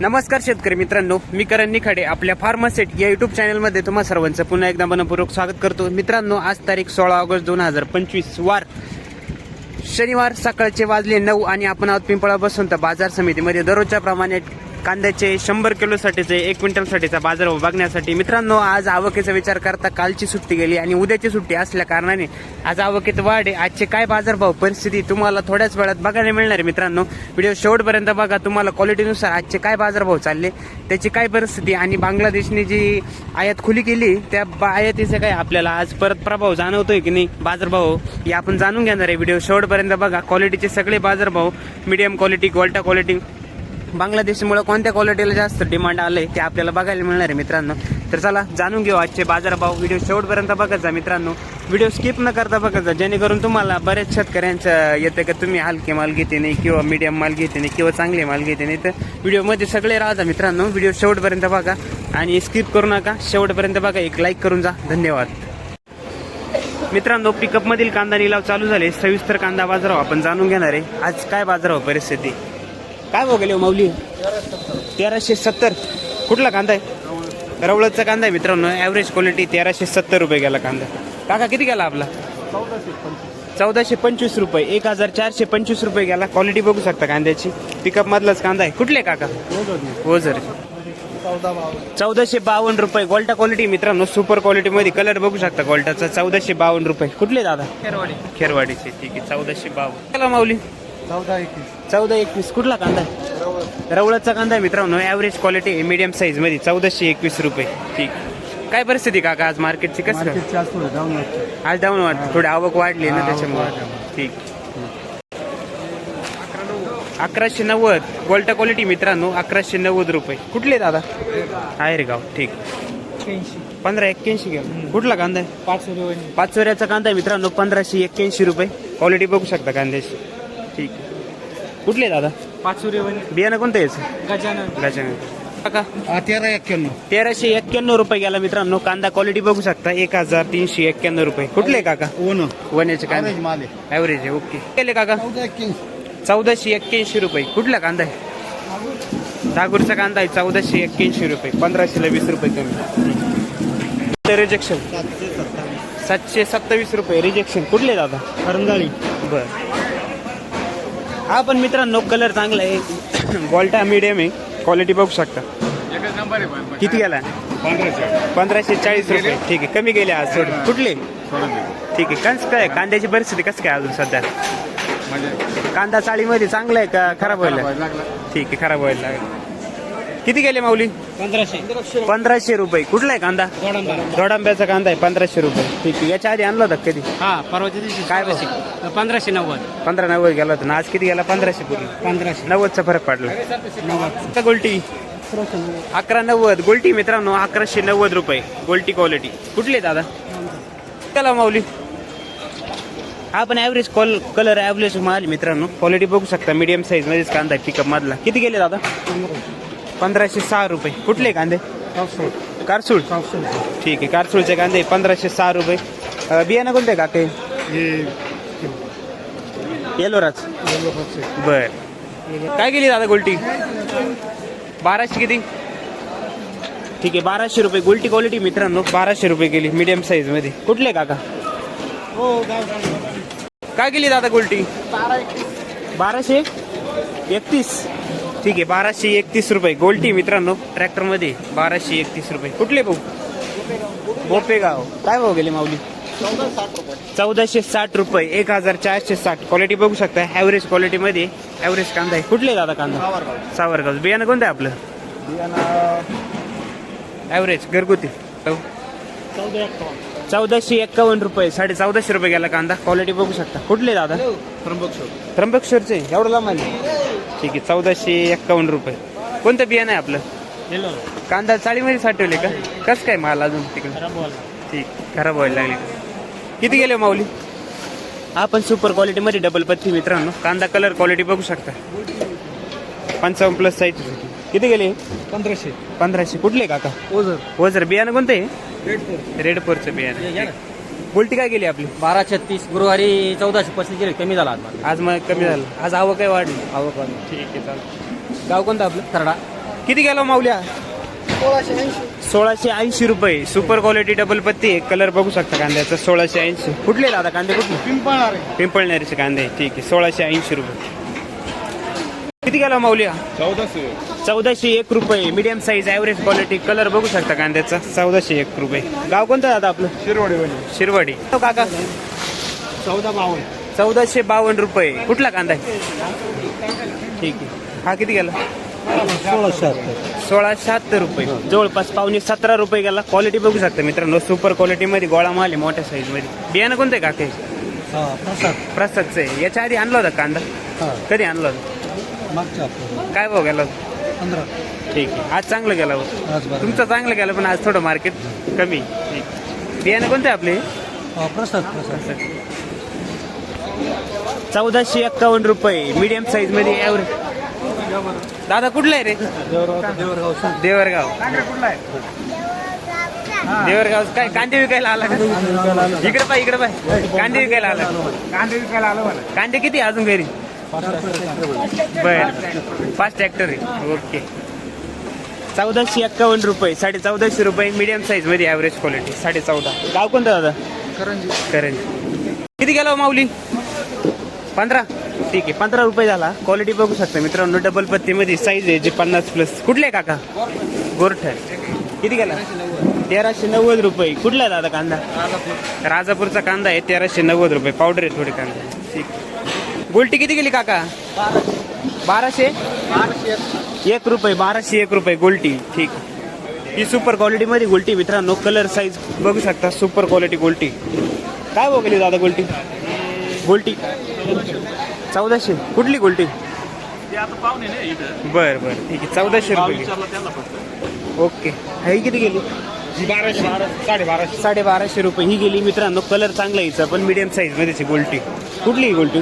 नमस्कार शेतकरी मित्रांनो मी करण निखाडे आपल्या फार्मासेट या युट्यूब चॅनलमध्ये तुम्हा सर्वांचं पुन्हा एकदा मनपूर्वक स्वागत करतो. मित्रांनो आज तारीख सोळा ऑगस्ट दोन हजार पंचवीस वार. शनिवार सकाळचे वाजले नऊ आणि आपण आहोत पिंपळा बसून तर बाजार समितीमध्ये. दररोजच्या प्रमाणे कांद्याचे शंभर किलोसाठीचे एक क्विंटलसाठीचा बाजार बघण्यासाठी मित्रांनो आज आवकेचा विचार करता कालची सुट्टी गेली आणि उद्याची सुट्टी असल्या कारणाने आज आवकेत वाढ आहे. आजचे काय बाजारभाव परिस्थिती तुम्हाला थोड्याच वेळात बघायला मिळणार आहे मित्रांनो. व्हिडिओ शेवटपर्यंत बघा तुम्हाला क्वालिटीनुसार आजचे काय बाजारभाव चालले त्याची काय परिस्थिती आणि बांगलादेशने जी आयात खुली केली त्या बा- आयातीचा काय आपल्याला आज परत प्रभाव जाणवतोय की नाही बाजारभाव हे आपण जाणून घेणार आहे. व्हिडिओ शेवटपर्यंत बघा क्वालिटीचे सगळे बाजारभाव मीडियम क्वालिटी क्वालिटा क्वालिटी बांगलादेशमुळे कोणत्या क्वालिटीला जास्त डिमांड आलंय ते आपल्याला बघायला मिळणार आहे मित्रांनो. तर चला जाणून घेऊ आजचे बाजारभाव व्हिडिओ शेवटपर्यंत बघायचा मित्रांनो. व्हिडिओ स्किप न करता बघायचा जेणेकरून तुम्हाला बऱ्याच शेतकऱ्यांचं येतं का तुम्ही हलके माल घेते नाही किंवा मीडियम माल घेते नाही किंवा चांगले माल घेते नाही तर व्हिडिओमध्ये सगळे राहता मित्रांनो. व्हिडिओ शेवटपर्यंत बघा आणि स्किप करू नका. शेवटपर्यंत बघा. एक लाईक करून जा. धन्यवाद. मित्रांनो पिकअपमधील कांदा निलाव चालू झाले. सविस्तर कांदा बाजाराव आपण जाणून घेणार आहे. आज काय बाजाराव परिस्थिती? काय बघेल माऊली? तेराशे सत्तर. कुठला कांदा आहे? रवळदचा कांदा आहे मित्रांनो. ॲव्हरेज क्वालिटी तेराशे सत्तर रुपये गेला कांदा. काका किती गेला आपला? चौदाशे पंचवीस रुपये. एक हजार चारशे पंचवीस रुपये गेला. क्वालिटी बघू शकता कांद्याची. पिकअप मधलाच कांदा आहे. कुठले काका? हो जर चौदाशे बावन्न रुपये. गोल्टा क्वालिटी मित्रांनो. सुपर क्वालिटी मध्ये कलर बघू शकता गोल्टाचा चौदाशे बावन्न रुपये. कुठले दादा? खेरवाडी. खेरवाडीचे. ठीक आहे. चौदाशे बावन्न. माऊली. चौदा एकवीस. चौदा एकवीस. कुठला कांदा आहे? रवळाचा कांदा आहे मित्रांनो. ॲव्हरेज क्वालिटी मीडियम साईजमध्ये. चौदाशे एकवीस रुपये. ठीक. काय परिस्थिती काका आज मार्केटची कसं? आज थोडं डाऊन वाटतं. आज डाऊन वाटत. थोडी आवक वाढली ना त्याच्यामुळे. ठीक. अकराशे नव्वद. गोल्टा क्वालिटी मित्रांनो अकराशे नव्वद रुपये. कुठले दादा? आहे रे गाव ठीक पंधरा एक्क्याऐंशी घ्या कुठला कांदा आहे? पाच रुपये पाच चोऱ्याचा कांदा आहे मित्रांनो पंधराशे एक्क्याऐंशी रुपये. क्वालिटी बघू शकता कांद्याची. ठीक कुठले दादा? पाच रुपये बियाणं कोणतं याचं? गजानन. गजानन. काका? तेरा एक्क्याण्णव. तेराशे एक्क्याण्णव रुपये गेला मित्रांनो. कांदा क्वालिटी बघू शकता. एक हजार तीनशे एक्क्याण्णव रुपये. कुठले काका? ओन वण्याचे कांदे. ॲव्हरेज माल आहे. ॲव्हरेज आहे. ओके केले काका? चौदाशे एक्क्याऐंशी रुपये. कुठला कांदा आहे? दागूरचा कांदा आहे. चौदाशे एक्क्याऐंशी रुपये. पंधराशेला वीस रुपये कमी. रिजेक्शन सातशे सत्तावीस. सातशे सत्तावीस रुपये. रिजेक्शन कुठले दादा? करंजाळी बर. हा पण मित्रांनो कलर चांगला आहे. गोल्टा मीडियम आहे. क्वालिटी बघू शकता. किती गेला? पंधराशे चाळीस रुपये. ठीक आहे. कमी गेले आज थोडे. कुठले? ठीक आहे. कसं काय? कांद्याची परिस्थिती कसं काय अजून सध्या? म्हणजे? कांदा चाळीमध्ये चांगला आहे का? खराब व्हायला? ठीक आहे. खराब व्हायला लागेल. किती गेले माऊली? पंधराशे. पंधराशे रुपये. कुठला आहे कांदा? दोडांब्याचा कांदा आहे पंधराशे रुपये. ठीक आहे. याच्या आधी आणला होता कधी? हा परवाच्या दिवशी काय भाव? सोळाशे. पंधराशे नव्वद. पंधरा नव्वद गेला होता. ना आज किती गेला? पंधराशे पूर्ण. पंधराशे. नव्वदचा फरक पडला. नव्वद. आता गोल्टी. अकरा नव्वद. गोल्टी मित्रांनो अकराशे नव्वद रुपये. गोल्टी क्वालिटी कुठली दादा? चला माऊली. हा पण ॲव्हरेज कॉल कलर ॲव्हरेज माल मित्रांनो. क्वालिटी बघू शकता. मीडियम साईज मध्येच कांदा आहे. पिकअप मधला. किती गेले दादा? पंधराशे सहा रुपये. कुठले कांदे? कारसूळ? ठीक आहे कारसूळचे कांदे पंधराशे सहा रुपये. अं, बियाणं कोणते का काही येलोराच बर. काय गेली दादा गोल्टी? बाराशे किती? ठीक आहे बाराशे रुपये. गोल्टी क्वालिटी मित्रांनो बाराशे रुपये गेली मीडियम साईजमध्ये. कुठले काका? काय गेली दादा गोल्टी? बाराशे एकतीस? ठीक आहे बाराशे एकतीस रुपये. गोल्टी मित्रांनो ट्रॅक्टरमध्ये बाराशे एकतीस रुपये. कुठले भाऊ? बोपेगाव. काय भाऊ गेले माऊली? चौदाशे साठ रुपये एक हजार चारशे साठ. क्वालिटी बघू शकता ॲव्हरेज क्वालिटी मध्ये ॲव्हरेज कांदा आहे. कुठले दादा कांदा? सावरगाव. बियाणं कोणतं आहे आपलं? ॲव्हरेज घरगुती. हो. चौदाशे एक्कावन्न रुपये साडे चौदाशे रुपये गेला कांदा. क्वालिटी बघू शकता. कुठले दादा? त्र्यंबकेश्वरचे. एवढं लांब आले ठीक आहे चौदाशे एक्कावन्न रुपये. कोणतं बियाणं आहे आपलं? कांदा चाळीमध्ये साठवले का? कसं काय माल अजून तिकडे? ठीक खराब व्हायला लागले. किती गेले माऊली? हा पण सुपर क्वालिटीमध्ये डबल पत्ती मित्रांनो. कांदा कलर क्वालिटी बघू शकता. पंचावन्न प्लस साईज किती गेले? पंधराशे. पंधराशे. कुठले काका? ओझर. वजर बियाणं कोणतं आहे? रेड फोरचं बियाणं. उलटी काय गेली आपली? बारा छत्तीस गुरुवारी चौदाशे पस्तीस गेले कमी झाला आज. आज मग कमी झालं. आज आवक काय वाढली. आवक वाढली. ठीक आहे चालेल. गाव कोणतं आपलं? तरडा किती गेला माऊल्या? सोळाशे ऐंशी. रुपये. सुपर क्वालिटी डबल पत्ती आहे. कलर बघू शकता कांद्याचा. सोळाशे ऐंशी. कुठले दादा कांदे कुठले? पिंपळनेरचे कांदे. ठीक आहे सोळाशे ऐंशी रुपये. किती गेला माऊल्या चौदाशे चौदाशे एक रुपये. Medium size average quality colour बघू शकता कांद्याचा चौदाशे एक रुपये. गाव कोणतं दादा आपलं? शिरवाडी शिरवाडी. हो काका. चौदा बावन्न. चौदाशे बावन्न रुपये. कुठला कांदा आहे? ठीक आहे. हा किती गेला? सोळा शहात्तर रुपये. जवळपास पावणे सतरा रुपये गेला. क्वालिटी बघू शकता मित्रांनो. सुपर क्वालिटी मध्ये गोळा माल आहे मोठ्या साईजमध्ये. बियाणं कोणतं आहे काके? प्रसादचं आहे. याच्या आधी आणला होता कांदा? कधी आणला होता? काय भाव गेला? होता? ठीक आहे. आज चांगलं गेला. तुमचं चांगलं गेलं पण आज थोडं मार्केट कमी. ठीक बियाणं कोणते आपले? चौदाशे एक्कावन्न रुपये. मीडियम साईजमध्ये ॲव्हरेज दादा कुठला आहे रे? देवरगाव. देवरगाव. काय कांदे विकायला आला का? इकडे पाय इकडे पाय. कांदे विकायला आला. कांदे विकायला आलो. कांदे किती अजून घरी? बर. पाच ट्रॅक्टर आहे. ओके चौदाशे एक्कावन्न रुपये साडे चौदाशे रुपये मीडियम साईजमध्ये ॲव्हरेज क्वालिटी साडे चौदा. गाव कोणतं दादा? करंजी. करंजी. किती गेला हो माऊली? पंधरा. ठीक आहे पंधरा रुपये झाला. क्वालिटी बघू शकता मित्रांनो डबल पत्तीमध्ये साईज आहे जे पन्नास प्लस कुठले काका? गोरठ. किती गेला? तेराशे नव्वद रुपये. कुठला आहे दादा कांदा? राजापूरचा कांदा आहे तेराशे नव्वद रुपये. पावडर आहे थोडे कांदा. ठीक. गोल्टी किती गेली काका? बाराशे? एक रुपये बाराशे एक रुपये गोल्टी. ठीक. ही सुपर क्वालिटीमध्ये गोल्टी मित्रांनो. कलर साईज बघू शकता सुपर क्वालिटी गोल्टी. काय भाव गेली दादा गोल्टी? गोल्टी. चौदाशे. कुठली गोल्टी? बर बर. ठीक आहे. चौदाशे रुपये. ओके. ही किती गेली? बाराशे साडे बाराशे साडे बाराशे रुपये. ही गेली मित्रांनो. कलर चांगला हिचा पण मीडियम साईज मध्येची गोल्टी. कुठली ही गोल्टी?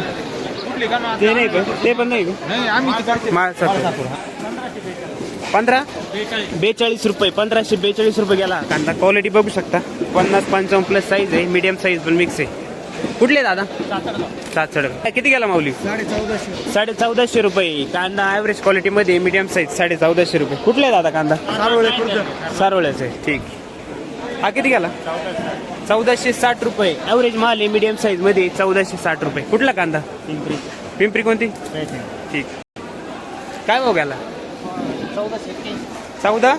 ते नाही का? ते पण नाही का? पंधरा? बेचाळीस. रुपये पंधराशे बेचाळीस रुपये गेला. कांदा क्वालिटी बघू शकता. पन्नास पंचावन्न प्लस साईज आहे मीडियम साईज पण मिक्स आहे. कुठले दादा? सात सडक किती गेला माऊली? साडे चौदाशे. रुपये. कांदा ॲव्हरेज क्वालिटीमध्ये मीडियम साईज साडे चौदाशे रुपये. कुठले दादा कांदा? सारोळ्याचं आहे ठीक. हा किती गेला? चौदाशे साठ रुपये. ॲव्हरेज माल आहे मीडियम साईजमध्ये चौदाशे साठ रुपये. कुठला कांदा? पिंपरी. पिंपरी कोणती? ठीक. काय भाव गेला? चौदा?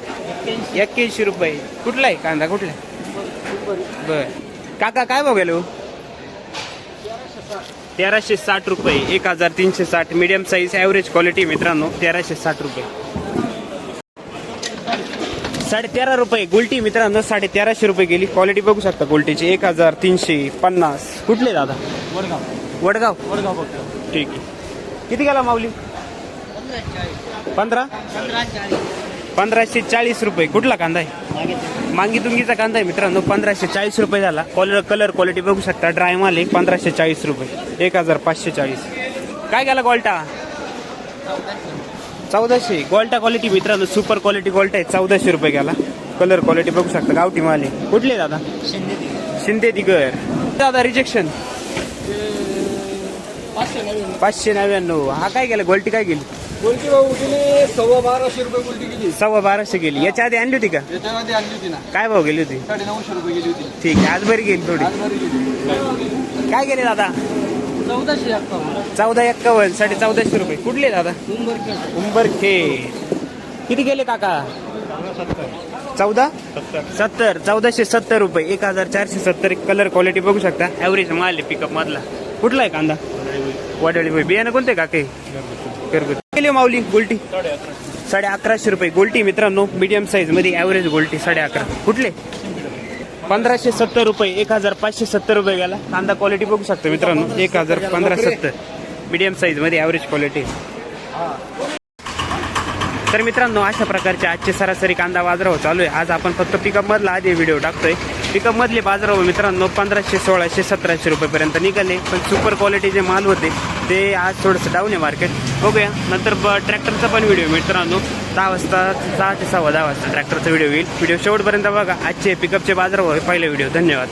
एक्क्याऐंशी. रुपये. कुठला आहे कांदा? कुठला बर. काका काय भाव गेलो तेराशे साठ. रुपये. एक हजार तीनशे साठ. मीडियम साईज ॲव्हरेज क्वालिटी मित्रांनो. तेराशे साठ रुपये. साडे तेरा रुपये. गुलटी मित्रांनो साडे तेराशे रुपये गेली. क्वालिटी बघू शकता गुलटीची. एक हजार तीनशे पन्नास. कुठले दादा? वडगाव. वडगाव. वडगाव बघ ठीक आहे. किती गेला माऊली? पंधरा? पंधराशे चाळीस रुपये. कुठला कांदा आहे? मांगी तुंगीचा कांदा आहे मित्रांनो. पंधराशे चाळीस रुपये झाला. कलर कलर क्वालिटी बघू शकता. ड्राय माल आहे पंधराशे चाळीस रुपये. एक हजार पाचशे चाळीस. काय गेला गोल्टा? चौदाशे. गोल्टा क्वालिटी मित्रांनो सुपर क्वालिटी गोल्टा आहे. चौदाशे रुपये गेला. कलर क्वालिटी बघू शकता. गावठी माल आहे. कुठले दादा? शिंदे दिगर. दादा रिजेक्शन पाचशे नव्याण्णव. हा काय गेला? गोल्टी काय गेली? गुलटी भाऊ गेली सव्वा बाराशे रुपये गुलटी गेली. सव्वा बाराशे गेली. याच्या आधी आणली होती का? त्याच्यामध्ये आणली होती ना. काय भाव गेली होती? साडे नऊशे रुपये गेली होती. ठीक आहे आज बरी गेली थोडी. काय गेले दादा? चौदाशे अक्कावन्न चौदा एक्कावन्न साडे चौदाशे रुपये. कुठले दादा? उंबरखेड. किती गेले काका? चौदा? सत्तर. चौदाशे सत्तर रुपये. एक हजार चारशे सत्तर. कलर क्वालिटी बघू शकता. ॲव्हरेज माल आहे पिकअप मधला. कुठला आहे कांदा? वडाळी होय बियाणं कोणते काके? घरगुती. गेली माऊली? गोल्टी? साडे अकराशे रुपये. गोल्टी मित्रांनो मीडियम साईजमध्ये ॲव्हरेज गोल्टी साडे अकरा. कुठले? पंधराशे सत्तर रुपये एक हजार पाचशे सत्तर रुपये गेला. कांदा क्वालिटी बघू शकता मित्रांनो. एक हजार पंधरा सत्तर. मिडियम साईजमध्ये ॲव्हरेज क्वालिटी तर मित्रांनो अशा प्रकारचे आजचे सरासरी कांदा बाजारभाव चालू आहे. आज आपण फक्त पिकअप मधला आधी व्हिडिओ टाकतोय. पिकअप मधले बाजारभाव मित्रांनो पंधराशे सोळाशे सतराशे रुपयेपर्यंत निघाले. पण सुपर क्वालिटी जे माल होते ते आज थोडंसं डाऊन आहे मार्केट बघूया. नंतर ब- ट्रॅक्टरचा पण व्हिडिओ मित्रांनो. दहा वाजता सहा ते सव्वा दहा वाजता ट्रॅक्टरचा व्हिडिओ येईल. व्हिडिओ शेवटपर्यंत बघा. आजचे पिकअपचे बाजार पहिले पहिला व्हिडिओ धन्यवाद.